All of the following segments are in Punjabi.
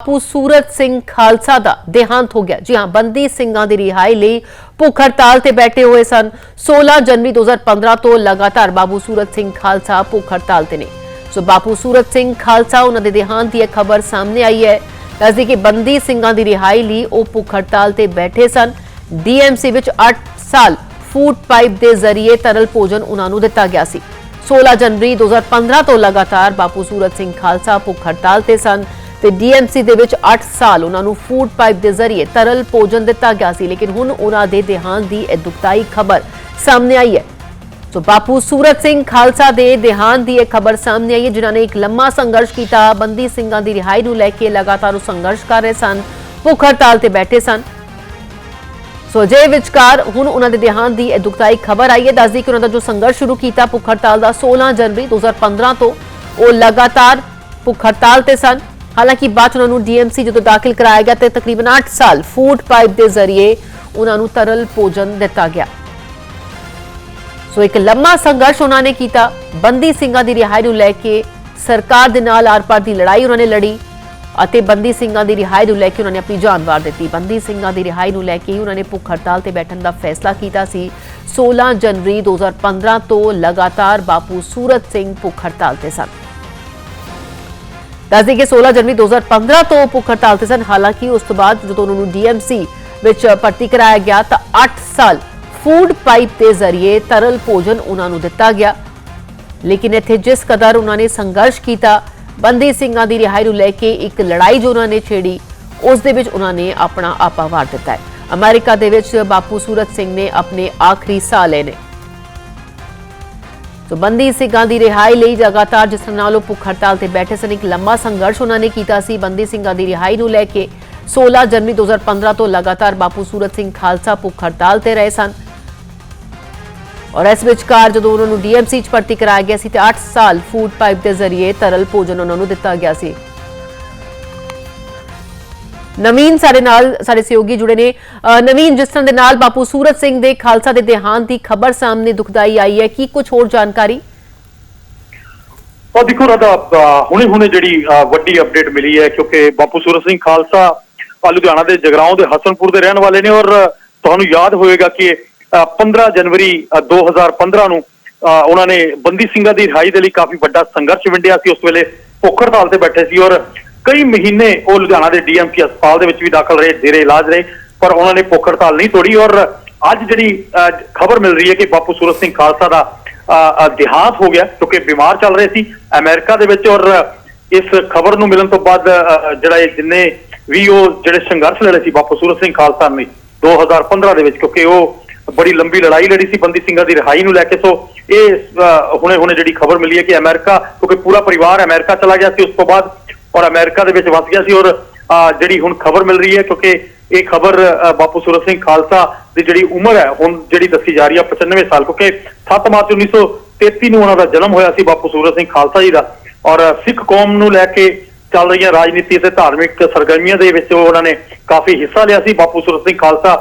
ਬਾਪੂ ਸੂਰਤ ਸਿੰਘ ਖਾਲਸਾ ਦਾ ਦੇਹਾਂਤ ਹੋ ਗਿਆ। ਜੀ ਹਾਂ, ਬੰਦੀ ਸਿੰਘਾਂ ਦੀ ਰਿਹਾਈ ਲਈ ਭੁੱਖ ਹੜਤਾਲ ਤੇ ਬੈਠੇ ਹੋਏ ਸਨ। 16 ਜਨਵਰੀ 2015 ਤੋਂ ਲਗਾਤਾਰ ਬਾਬੂ ਸੂਰਤ ਸਿੰਘ ਖਾਲਸਾ ਭੁੱਖ ਹੜਤਾਲ ਤੇ ਨੇ। ਸੋ ਬਾਪੂ ਸੂਰਤ ਸਿੰਘ ਖਾਲਸਾ, ਉਹਨਾਂ ਦੇ ਦੇਹਾਂਤ ਦੀ ਖਬਰ ਸਾਹਮਣੇ ਆਈ ਹੈ। ਦੱਸਦੀ ਕਿ ਬੰਦੀ ਸਿੰਘਾਂ ਦੀ ਰਿਹਾਈ ਲਈ ਉਹ ਭੁੱਖ ਹੜਤਾਲ ਤੇ ਬੈਠੇ ਸਨ। ਡੀਐਮਸੀ ਵਿੱਚ 8 ਸਾਲ ਫੂਡ ਪਾਈਪ ਦੇ ਜ਼ਰੀਏ ਤਰਲ ਭੋਜਨ ਉਹਨਾਂ ਨੂੰ ਦਿੱਤਾ ਗਿਆ ਸੀ। 16 ਜਨਵਰੀ 2015 ਤੋਂ ਲਗਾਤਾਰ ਬਾਪੂ ਸੂਰਤ ਸਿੰਘ ਖਾਲਸਾ ਭੁੱਖ ਹੜਤਾਲ ਤੇ ਸਨ। ਤੇ ਡੀਐਮਸੀ ਦੇ ਵਿੱਚ 8 ਸਾਲ ਉਹਨਾਂ ਨੂੰ ਫੂਡ ਪਾਈਪ ਦੇ ਜ਼ਰੀਏ ਤਰਲ ਭੋਜਨ ਦਿੱਤਾ ਗਿਆ ਸੀ, ਲੇਕਿਨ ਹੁਣ ਉਹਨਾਂ ਦੇ ਦੇਹਾਂਤ ਦੀ ਇਹ ਦੁਖਦਾਈ ਖਬਰ ਸਾਹਮਣੇ ਆਈ ਹੈ। ਸੋ ਬਾਪੂ ਸੂਰਤ ਸਿੰਘ ਖਾਲਸਾ ਦੇ ਦੇਹਾਂਤ ਦੀ ਇਹ ਖਬਰ ਸਾਹਮਣੇ ਆਈ ਹੈ, ਜਿਨ੍ਹਾਂ ਨੇ ਇੱਕ ਲੰਮਾ ਸੰਘਰਸ਼ ਕੀਤਾ। ਬੰਦੀ ਸਿੰਘਾਂ ਦੀ ਰਿਹਾਈ ਨੂੰ ਲੈ ਕੇ ਲਗਾਤਾਰ ਉਹ ਸੰਘਰਸ਼ ਕਰ ਰਹੇ ਸਨ, ਭੁੱਖ ਹੜਤਾਲ ਤੇ ਬੈਠੇ ਸਨ। ਸੋ ਜੇ ਵਿਚਕਾਰ ਹੁਣ ਉਹਨਾਂ ਦੇ ਦੇਹਾਂਤ ਦੀ ਇਹ ਦੁਖਦਾਈ ਖਬਰ ਆਈ ਹੈ। ਦੱਸਦੀ ਕਿ ਉਹਨਾਂ ਦਾ ਜੋ ਸੰਘਰਸ਼ ਸ਼ੁਰੂ ਕੀਤਾ ਭੁੱਖ ਹੜਤਾਲ ਦਾ 16 ਜਨਵਰੀ 2015 ਤੋਂ, ਉਹ ਲਗਾਤਾਰ ਭੁੱਖ ਹੜਤਾਲ ਤੇ ਸਨ। ਹਾਲਾਂਕਿ ਬਾਅਦ 'ਚ ਉਹਨਾਂ ਨੂੰ ਡੀਐਮਸੀ ਜਦੋਂ ਦਾਖਲ ਕਰਾਇਆ ਗਿਆ ਤੇ ਤਕਰੀਬਨ 8 ਸਾਲ ਫੂਡ ਪਾਈਪ ਦੇ ਜ਼ਰੀਏ ਉਹਨਾਂ ਨੂੰ ਤਰਲ ਭੋਜਨ ਦਿੱਤਾ ਗਿਆ। ਸੋ ਇੱਕ ਲੰਮਾ ਸੰਘਰਸ਼ ਉਹਨਾਂ ਨੇ ਕੀਤਾ। ਬੰਦੀ ਸਿੰਘਾਂ ਦੀ ਰਿਹਾਈ ਨੂੰ ਲੈ ਕੇ ਸਰਕਾਰ ਦੇ ਨਾਲ ਆਰ-ਪਾਰ ਦੀ ਲੜਾਈ ਉਹਨਾਂ ਨੇ ਲੜੀ ਅਤੇ ਬੰਦੀ ਸਿੰਘਾਂ ਦੀ ਰਿਹਾਈ ਨੂੰ ਲੈ ਕੇ ਉਹਨਾਂ ਨੇ ਆਪਣੀ ਜਾਨ ਵਾਰ ਦਿੱਤੀ। ਬੰਦੀ ਸਿੰਘਾਂ ਦੀ ਰਿਹਾਈ ਨੂੰ ਲੈ ਕੇ ਹੀ ਉਹਨਾਂ ਨੇ ਭੁੱਖ ਹੜਤਾਲ ਤੇ ਬੈਠਣ ਦਾ ਫੈਸਲਾ ਕੀਤਾ ਸੀ। 16 ਜਨਵਰੀ 2015 ਤੋਂ ਲਗਾਤਾਰ ਬਾਪੂ ਸੂਰਤ ਸਿੰਘ ਭੁੱਖ ਹੜਤਾਲ ਤੇ ਸਨ। ਦੱਸਦੇ ਕਿ 16 ਜਨਵਰੀ 2015 ਤੋਂ ਭੁੱਖ ਹੜਤਾਲ ਤੇ ਸਨ। ਹਾਲਾਂਕਿ ਉਸ ਤੋਂ ਬਾਅਦ ਜਦੋਂ ਉਹਨਾਂ ਨੂੰ ਡੀਐਮਸੀ ਵਿੱਚ ਭਰਤੀ ਕਰਾਇਆ ਗਿਆ ਤਾਂ 8 ਸਾਲ ਫੂਡ ਪਾਈਪ ਦੇ ਜ਼ਰੀਏ ਤਰਲ ਭੋਜਨ ਉਹਨਾਂ ਨੂੰ ਦਿੱਤਾ ਗਿਆ। ਲੇਕਿਨ ਇੱਥੇ ਜਿਸ ਕਦਰ ਉਹਨਾਂ ਨੇ ਸੰਘਰਸ਼ ਕੀਤਾ, ਬੰਦੀ ਸਿੰਘਾਂ ਦੀ ਰਿਹਾਈ ਨੂੰ ਲੈ ਕੇ ਇੱਕ ਲੜਾਈ ਜੋ ਉਹਨਾਂ ਨੇ ਛੇੜੀ, ਉਸ ਦੇ ਵਿੱਚ ਉਹਨਾਂ ਨੇ ਆਪਣਾ ਆਪਾ ਵਾਰ ਦਿੱਤਾ ਹੈ। ਅਮਰੀਕਾ ਦੇ ਵਿੱਚ ਬਾਪੂ ਸੂਰਤ ਸਿੰਘ ਨੇ ਆਪਣੇ ਆਖਰੀ ਸਾਹ ਲਏ ਨੇ। ਸੋ ਬੰਦੀ ਸਿੰਘਾਂ ਦੀ ਰਿਹਾਈ ਲਈ ਲਗਾਤਾਰ ਜਿਸ ਨਾਲ ਉਹ ਭੁੱਖ ਹੜਤਾਲ ਤੇ ਬੈਠੇ ਸਨ, ਇੱਕ ਲੰਮਾ ਸੰਘਰਸ਼ ਉਹਨਾਂ ਨੇ ਕੀਤਾ ਸੀ। ਬੰਦੀ ਸਿੰਘਾਂ ਦੀ ਰਿਹਾਈ ਨੂੰ ਲੈ ਕੇ 16 ਜਨਵਰੀ 2015 ਤੋਂ ਲਗਾਤਾਰ ਬਾਪੂ ਸੂਰਤ ਸਿੰਘ ਖਾਲਸਾ ਭੁੱਖ ਹੜਤਾਲ ਤੇ ਰਹੇ ਸਨ। ਔਰ ਇਸ ਵਿਚਕਾਰ ਜਦੋਂ ਉਹਨਾਂ ਨੂੰ ਡੀਐਮਸੀ ਚ ਭਰਤੀ ਕਰਾਇਆ ਗਿਆ ਸੀ ਤੇ 8 ਸਾਲ ਫੂਡ ਪਾਈਪ ਦੇ ਜ਼ਰੀਏ ਤਰਲ ਭੋਜਨ ਉਹਨਾਂ ਨੂੰ ਦਿੱਤਾ ਗਿਆ ਸੀ। ਨਵੀਨ ਸਾਡੇ ਨਾਲ ਸਾਡੇ ਸਹਿਯੋਗੀ ਜੁੜੇ ਨੇ। ਨਵੀਨ ਜਿਸ ਤਰ੍ਹਾਂ ਦੇ ਨਾਲ ਬਾਪੂ ਸੂਰਤ ਸਿੰਘ ਦੇ ਖਾਲਸਾ ਦੇ ਦੇਹਾਂਤ ਦੀ ਖਬਰ ਸਾਹਮਣੇ ਦੁਖਦਾਈ ਆਈ ਹੈ ਕੀ ਕੁਝ ਹੋਰ ਜਾਣਕਾਰੀ? ਉਹ ਦੇਖੋ ਰਾਦਾ ਹੁਣੇ ਹੁਣੇ ਜਿਹੜੀ ਵੱਡੀ ਅਪਡੇਟ ਮਿਲੀ ਹੈ ਕਿਉਂਕਿ ਬਾਪੂ ਸੂਰਤ ਸਿੰਘ ਖਾਲਸਾ ਲੁਧਿਆਣਾ ਦੇ ਜਗਰਾਉਂ ਦੇ ਹਸਨਪੁਰ ਦੇ ਰਹਿਣ ਵਾਲੇ ਨੇ ਔਰ ਤੁਹਾਨੂੰ ਯਾਦ ਹੋਵੇਗਾ ਕਿ ਅਹ, 15 ਜਨਵਰੀ ਅਹ, 2015 ਨੂੰ ਅਹ, ਉਹਨਾਂ ਨੇ ਬੰਦੀ ਸਿੰਘਾਂ ਦੀ ਰਿਹਾਈ ਦੇ ਲਈ ਕਾਫੀ ਵੱਡਾ ਸੰਘਰਸ਼ ਵਿੰਡਿਆ ਸੀ। ਉਸ ਵੇਲੇ ਭੁੱਖ ਹੜਤਾਲ ਤੇ ਬੈਠੇ ਸੀ ਔਰ ਕਈ ਮਹੀਨੇ ਉਹ ਲੁਧਿਆਣਾ ਦੇ ਡੀਐਮਸੀ ਹਸਪਤਾਲ ਦੇ ਵਿੱਚ ਵੀ ਦਾਖਲ ਰਹੇ ਜੇਰੇ ਇਲਾਜ ਰਹੇ ਪਰ ਉਹਨਾਂ ਨੇ ਭੁੱਖ ਹੜਤਾਲ ਨਹੀਂ ਤੋੜੀ ਔਰ ਅੱਜ ਜਿਹੜੀ ਖਬਰ ਮਿਲ ਰਹੀ ਹੈ ਕਿ ਬਾਪੂ ਸੂਰਤ ਸਿੰਘ ਖਾਲਸਾ ਦਾ ਅ, ਦੇਹਾਂਤ ਹੋ ਗਿਆ ਕਿਉਂਕਿ ਬਿਮਾਰ ਚੱਲ ਰਹੇ ਸੀ ਅਮਰੀਕਾ ਦੇ ਵਿੱਚ ਔਰ ਇਸ ਖਬਰ ਨੂੰ ਮਿਲਣ ਤੋਂ ਬਾਅਦ ਅ, ਜਿਹੜਾ ਇਹ ਜਿੰਨੇ ਵੀ ਉਹ ਜਿਹੜੇ ਸੰਘਰਸ਼ ਲੜੇ ਸੀ ਬਾਪੂ ਸੂਰਤ ਸਿੰਘ ਖਾਲਸਾ ਨੇ 2015 ਦੇ ਵਿੱਚ ਕਿਉਂਕਿ ਉਹ ਬੜੀ ਲੰਬੀ ਲੜਾਈ ਲੜੀ ਸੀ ਬੰਦੀ ਸਿੰਘਾਂ ਦੀ ਰਿਹਾਈ ਨੂੰ ਲੈ ਕੇ। ਸੋ ਇਹ ਹੁਣੇ ਹੁਣੇ ਜਿਹੜੀ ਖਬਰ ਮਿਲੀ ਹੈ ਕਿ ਅਮਰੀਕਾ ਕਿਉਂਕਿ ਪੂਰਾ ਪਰਿਵਾਰ ਅਮਰੀਕਾ ਚਲਾ ਗਿਆ ਸੀ ਉਸ ਤੋਂ ਬਾਅਦ ਔਰ ਅਮਰੀਕਾ ਦੇ ਵਿੱਚ ਵਸ ਗਿਆ ਸੀ। ਔਰ ਅ, ਜਿਹੜੀ ਹੁਣ ਖਬਰ ਮਿਲ ਰਹੀ ਹੈ ਕਿਉਂਕਿ ਇਹ ਖਬਰ ਅ, ਬਾਪੂ ਸੂਰਤ ਸਿੰਘ ਖਾਲਸਾ ਦੀ ਜਿਹੜੀ ਉਮਰ ਹੈ ਹੁਣ ਜਿਹੜੀ ਦੱਸੀ ਜਾ ਰਹੀ ਹੈ 95 ਸਾਲ ਕਿਉਂਕਿ 7 ਮਾਰਚ 1933 ਨੂੰ ਉਹਨਾਂ ਦਾ ਜਨਮ ਹੋਇਆ ਸੀ ਬਾਪੂ ਸੂਰਤ ਸਿੰਘ ਖਾਲਸਾ ਜੀ ਦਾ। ਔਰ ਸਿੱਖ ਕੌਮ ਨੂੰ ਲੈ ਕੇ ਚੱਲ ਰਹੀਆਂ ਰਾਜਨੀਤੀ ਅਤੇ ਧਾਰਮਿਕ ਸਰਗਰਮੀਆਂ ਦੇ ਵਿੱਚ ਉਹਨਾਂ ਨੇ ਕਾਫੀ ਹਿੱਸਾ ਲਿਆ ਸੀ। ਬਾਪੂ ਸੂਰਤ ਸਿੰਘ ਖਾਲਸਾ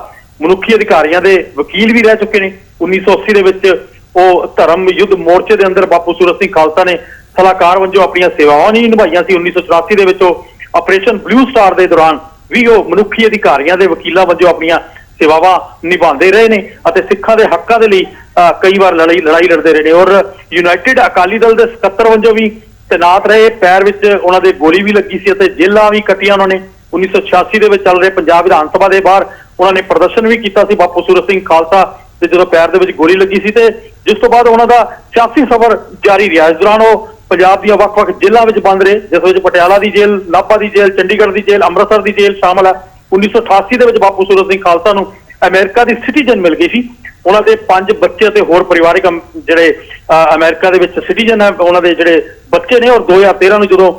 ਮਨੁੱਖੀ ਅਧਿਕਾਰੀਆਂ ਦੇ ਵਕੀਲ ਵੀ ਰਹਿ ਚੁੱਕੇ ਨੇ। 1980 ਦੇ ਵਿੱਚ ਉਹ ਧਰਮ ਯੁੱਧ ਮੋਰਚੇ ਦੇ ਅੰਦਰ ਬਾਪੂ ਸੂਰਤ ਸਿੰਘ ਖਾਲਸਾ ਨੇ ਸਲਾਹਕਾਰ ਵਜੋਂ ਆਪਣੀਆਂ ਸੇਵਾਵਾਂ ਨਹੀਂ ਨਿਭਾਈਆਂ ਸੀ। 1984 ਦੇ ਵਿੱਚ ਉਹ ਆਪਰੇਸ਼ਨ ਬਲੂ ਸਟਾਰ ਦੇ ਦੌਰਾਨ ਵੀ ਉਹ ਮਨੁੱਖੀ ਅਧਿਕਾਰੀਆਂ ਦੇ ਵਕੀਲਾਂ ਵਜੋਂ ਆਪਣੀਆਂ ਸੇਵਾਵਾਂ ਨਿਭਾਉਂਦੇ ਰਹੇ ਨੇ ਅਤੇ ਸਿੱਖਾਂ ਦੇ ਹੱਕਾਂ ਦੇ ਲਈ ਅਹ, ਕਈ ਵਾਰ ਲੜਾਈ ਲੜਾਈ ਲੜਦੇ ਰਹੇ ਨੇ। ਔਰ ਯੂਨਾਈਟਿਡ ਅਕਾਲੀ ਦਲ ਦੇ ਸਕੱਤਰ ਵਜੋਂ ਵੀ ਤੈਨਾਤ ਰਹੇ। ਪੈਰ ਵਿੱਚ ਉਹਨਾਂ ਦੇ ਗੋਲੀ ਵੀ ਲੱਗੀ ਸੀ ਅਤੇ ਜੇਲ੍ਹਾਂ ਵੀ ਕੱਟੀਆਂ ਉਹਨਾਂ ਨੇ। 1986 ਦੇ ਵਿੱਚ ਚੱਲ ਰਹੇ ਪੰਜਾਬ ਵਿਧਾਨ ਸਭਾ ਦੇ ਬਾਹਰ ਉਹਨਾਂ ਨੇ ਪ੍ਰਦਰਸ਼ਨ ਵੀ ਕੀਤਾ ਸੀ ਬਾਪੂ ਸੂਰਤ ਸਿੰਘ ਖਾਲਸਾ ਤੇ ਜਦੋਂ ਪੈਰ ਦੇ ਵਿੱਚ ਗੋਲੀ ਲੱਗੀ ਸੀ ਤੇ ਜਿਸ ਤੋਂ ਬਾਅਦ ਉਹਨਾਂ ਦਾ ਸਿਆਸੀ ਸਫ਼ਰ ਜਾਰੀ ਰਿਹਾ। ਇਸ ਦੌਰਾਨ ਉਹ ਪੰਜਾਬ ਦੀਆਂ ਵੱਖ-ਵੱਖ ਜੇਲ੍ਹਾਂ ਵਿੱਚ ਬੰਦ ਰਹੇ ਜਿਸ ਵਿੱਚ ਪਟਿਆਲਾ ਦੀ ਜੇਲ੍ਹ ਨਾਭਾ ਦੀ ਜੇਲ੍ਹ ਚੰਡੀਗੜ੍ਹ ਦੀ ਜੇਲ੍ਹ ਅੰਮ੍ਰਿਤਸਰ ਦੀ ਜੇਲ੍ਹ ਸ਼ਾਮਲ ਹੈ 1988 ਦੇ ਵਿੱਚ ਬਾਪੂ ਸੂਰਤ ਸਿੰਘ ਖਾਲਸਾ ਨੂੰ ਅਮਰੀਕਾ ਦੀ ਸਿਟੀਜ਼ਨ ਮਿਲ ਗਈ ਸੀ। ਉਹਨਾਂ ਦੇ ਪੰਜ ਬੱਚੇ ਤੇ ਹੋਰ ਪਰਿਵਾਰਿਕ ਜਿਹੜੇ ਅ, ਅਮਰੀਕਾ ਦੇ ਵਿੱਚ ਸਿਟੀਜ਼ਨ ਹੈ ਉਹਨਾਂ ਦੇ ਜਿਹੜੇ ਬੱਚੇ ਨੇ ਔਰ 2013 ਨੂੰ ਜਦੋਂ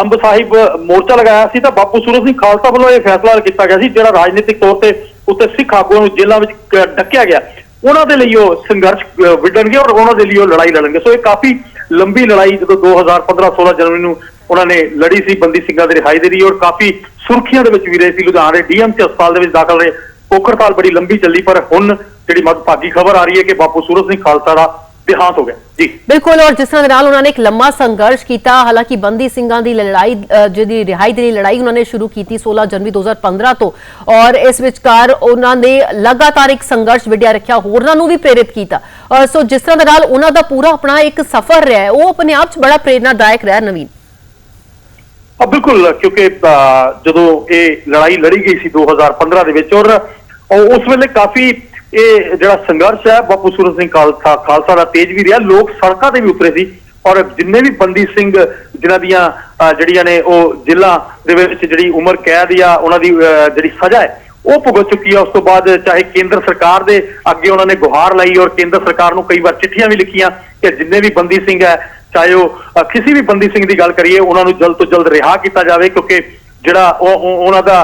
ਅੰਬ ਸਾਹਿਬ ਮੋਰਚਾ ਲਗਾਇਆ ਸੀ ਤਾਂ ਬਾਪੂ ਸੂਰਤ ਸਿੰਘ ਖਾਲਸਾ ਵੱਲੋਂ ਇਹ ਫੈਸਲਾ ਕੀਤਾ ਗਿਆ ਸੀ ਜਿਹੜਾ ਰਾਜਨੀਤਿਕ ਤੌਰ ਤੇ ਉੱਤੇ ਸਿੱਖ ਆਗੂਆਂ ਨੂੰ ਜੇਲ੍ਹਾਂ ਵਿੱਚ ਡੱਕਿਆ ਗਿਆ। ਉਹਨਾਂ ਦੇ ਲਈ ਉਹ ਸੰਘਰਸ਼ ਅ, ਵਿੱਢਣਗੇ ਔਰ ਉਹਨਾਂ ਦੇ ਲਈ ਉਹ ਲੜਾਈ ਲੜਨਗੇ। ਸੋ ਇਹ ਕਾਫੀ ਲੰਬੀ ਲੜਾਈ ਜਦੋਂ 2015 16 ਜਨਵਰੀ ਨੂੰ ਉਹਨਾਂ ਨੇ ਲੜੀ ਸੀ ਬੰਦੀ ਸਿੰਘਾਂ ਦੇ ਰਿਹਾਈ ਦੇ ਲਈ ਔਰ ਕਾਫੀ ਸੁਰਖੀਆਂ ਦੇ ਵਿੱਚ ਵੀ ਰਹੇ ਸੀ। ਲੁਧਿਆਣਾ ਦੇ ਡੀਐਮਸੀ ਹਸਪਤਾਲ ਦੇ ਵਿੱਚ ਦਾਖਲ ਰਹੇ। ਭੁੱਖ ਬੜੀ ਲੰਬੀ ਚੱਲੀ ਪਰ ਹੁਣ ਜਿਹੜੀ ਮਦਭਾਗੀ ਖਬਰ ਆ ਰਹੀ ਹੈ ਕਿ ਬਾਪੂ ਸੂਰਤ ਸਿੰਘ ਖਾਲਸਾ ਦਾ ਦੇਹਾਂਤ ਹੋ ਗਿਆ ਜੀ ਬਿਲਕੁਲ ਔਰ ਜਿਸ ਤਰ੍ਹਾਂ ਦੇ ਨਾਲ ਉਹਨਾਂ ਨੇ ਇੱਕ ਲੰਮਾ ਸੰਘਰਸ਼ ਕੀਤਾ ਹਾਲਾਂਕਿ ਬੰਦੀ ਸਿੰਘਾਂ ਦੀ ਲੜਾਈ ਜਿਹਦੀ ਰਿਹਾਈ ਦੀ ਲੜਾਈ ਉਹਨਾਂ ਨੇ ਸ਼ੁਰੂ ਕੀਤੀ 16 ਜਨਵਰੀ 2015 ਤੋਂ ਔਰ ਇਸ ਵਿਚਕਾਰ ਉਹਨਾਂ ਨੇ ਲਗਾਤਾਰ ਇੱਕ ਸੰਘਰਸ਼ ਵਿੱਢਿਆ ਰੱਖਿਆ ਹੋਰਨਾਂ ਨੂੰ ਵੀ ਪ੍ਰੇਰਿਤ ਕੀਤਾ ਔਰ ਸੋ ਜਿਸ ਤਰ੍ਹਾਂ ਦੇ ਨਾਲ ਉਹਨਾਂ ਦਾ ਪੂਰਾ ਆਪਣਾ ਇੱਕ ਸਫ਼ਰ ਰਿਹਾ ਹੈ, ਉਹ ਆਪਣੇ ਆਪ 'ਚ ਬੜਾ ਪ੍ਰੇਰਨਾਦਾਇਕ ਰਿਹਾ ਨਵੀਨ ਆ ਬਿਲਕੁਲ ਕਿਉਂਕਿ ਜਦੋਂ ਇਹ ਲੜਾਈ ਲੜੀ ਗਈ ਸੀ 2015 ਦੇ ਵਿੱਚ ਔਰ ਉਸ ਵੇਲੇ ਕਾਫੀ ਇਹ ਜਿਹੜਾ ਸੰਘਰਸ਼ ਹੈ ਬਾਪੂ ਸੂਰਤ ਸਿੰਘ ਖਾਲਸਾ ਖਾਲਸਾ ਦਾ ਤੇਜ ਵੀ ਰਿਹਾ ਲੋਕ ਸੜਕਾਂ ਤੇ ਵੀ ਉਤਰੇ ਸੀ ਔਰ ਜਿੰਨੇ ਵੀ ਬੰਦੀ ਸਿੰਘ ਜਿਨ੍ਹਾਂ ਦੀਆਂ ਜਿਹੜੀਆਂ ਨੇ ਉਹ ਜ਼ਿਲ੍ਹਾ ਦੇ ਵਿੱਚ ਜਿਹੜੀ ਉਮਰ ਕੈਦ ਜਾਂ ਉਹਨਾਂ ਦੀ ਅਹ, ਜਿਹੜੀ ਸਜ਼ਾ ਹੈ ਉਹ ਭੁਗਤ ਚੁੱਕੀ ਹੈ। ਉਸ ਤੋਂ ਬਾਅਦ ਚਾਹੇ ਕੇਂਦਰ ਸਰਕਾਰ ਦੇ ਅੱਗੇ ਉਹਨਾਂ ਨੇ ਗੁਹਾਰ ਲਾਈ ਔਰ ਕੇਂਦਰ ਸਰਕਾਰ ਨੂੰ ਕਈ ਵਾਰ ਚਿੱਠੀਆਂ ਵੀ ਲਿਖੀਆਂ ਕਿ ਜਿੰਨੇ ਵੀ ਬੰਦੀ ਸਿੰਘ ਹੈ ਚਾਹੇ ਉਹ ਕਿਸੇ ਵੀ ਬੰਦੀ ਸਿੰਘ ਦੀ ਗੱਲ ਕਰੀਏ ਉਹਨਾਂ ਨੂੰ ਜਲਦ ਤੋਂ ਜਲਦ ਰਿਹਾ ਕੀਤਾ ਜਾਵੇ ਕਿਉਂਕਿ ਜਿਹੜਾ ਉਹ ਉਹਨਾਂ ਦਾ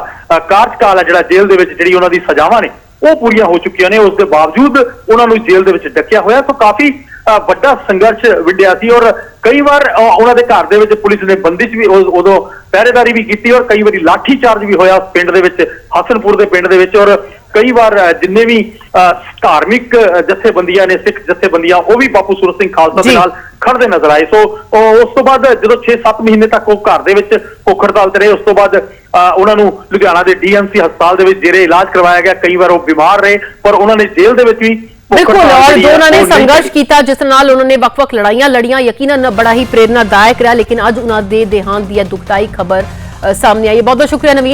ਕਾਰਜਕਾਲ ਹੈ ਜਿਹੜਾ ਜੇਲ੍ਹ ਦੇ ਵਿੱਚ ਜਿਹੜੀ ਉਹਨਾਂ ਦੀ ਸਜ਼ਾਵਾਂ ਨੇ ਉਹ ਪੂਰੀਆਂ ਹੋ ਚੁੱਕੀਆਂ ਨੇ। ਉਸ ਦੇ ਬਾਵਜੂਦ ਉਹਨਾਂ ਨੂੰ ਜੇਲ੍ਹ ਦੇ ਵਿੱਚ ਡੱਕਿਆ ਹੋਇਆ। ਸੋ ਕਾਫੀ ਅ, ਵੱਡਾ ਸੰਘਰਸ਼ ਵਿੱਢਿਆ ਸੀ ਔਰ ਕਈ ਵਾਰ ਉਹਨਾਂ ਦੇ ਘਰ ਦੇ ਵਿੱਚ ਪੁਲਿਸ ਨੇ ਬੰਦਿਸ਼ ਵੀ ਉਦੋਂ ਪਹਿਰੇਦਾਰੀ ਵੀ ਕੀਤੀ ਔਰ ਕਈ ਵਾਰੀ ਲਾਠੀ ਚਾਰਜ ਵੀ ਹੋਇਆ ਉਸ ਪਿੰਡ ਦੇ ਵਿੱਚ ਹਸਨਪੁਰ ਦੇ ਪਿੰਡ ਦੇ ਵਿੱਚ ਔਰ ਕਈ ਵਾਰ ਜਿੰਨੇ ਵੀ ਧਾਰਮਿਕ ਜਥੇਬੰਦੀਆਂ ਨੇ ਸਿੱਖ ਜਥੇਬੰਦੀਆਂ ਉਹ ਵੀ ਬਾਪੂ ਸੂਰਤ ਸਿੰਘ ਖਾਲਸਾ ਦੇ। ਨਾਲ ਖੜਦੇ ਨਜ਼ਰ ਆਏ। ਸੋ ਉਸ ਤੋਂ ਬਾਅਦ ਜਦੋਂ 6-7 ਮਹੀਨੇ ਤੱਕ ਉਹ ਘਰ ਦੇ ਵਿੱਚ ਭੁੱਖ ਹੜਤਾਲ ਤੇ ਰਹੇ ਉਸ ਤੋਂ ਬਾਅਦ ਉਹਨਾਂ ਨੂੰ ਲੁਧਿਆਣਾ ਦੇ ਡੀਐਮਸੀ ਹਸਪਤਾਲ ਦੇ ਵਿੱਚ ਜੇਰੇ ਇਲਾਜ ਕਰਵਾਇਆ ਗਿਆ। ਕਈ ਵਾਰ ਉਹ ਬਿਮਾਰ ਰਹੇ ਪਰ ਉਹਨਾਂ ਨੇ ਜੇਲ੍ਹ ਦੇ ਵਿੱਚ ਵੀ ਬਿਲਕੁਲ ਔਰ ਜਿਹੜੀ ਉਹਨਾਂ ਨੇ ਸੰਘਰਸ਼ ਕੀਤੀ। ਜਿਸ ਨਾਲ ਉਹਨਾਂ ਨੇ ਵੱਖ-ਵੱਖ ਲੜਾਈਆਂ ਲੜੀਆਂ। ਯਕੀਨਨ ਬੜਾ ਹੀ ਪ੍ਰੇਰਨਾਦਾਇਕ ਰਿਹਾ ਲੇਕਿਨ ਅੱਜ ਉਹਨਾਂ ਦੇ ਦੇਹਾਂਤ ਦੀ ਇਹ ਦੁਖਦਾਈ ਖਬਰ ਸਾਹਮਣੇ ਆਈ ਬਹੁਤ ਬਹੁਤ ਸ਼ੁਕਰੀਆ ਨਵੀਨ।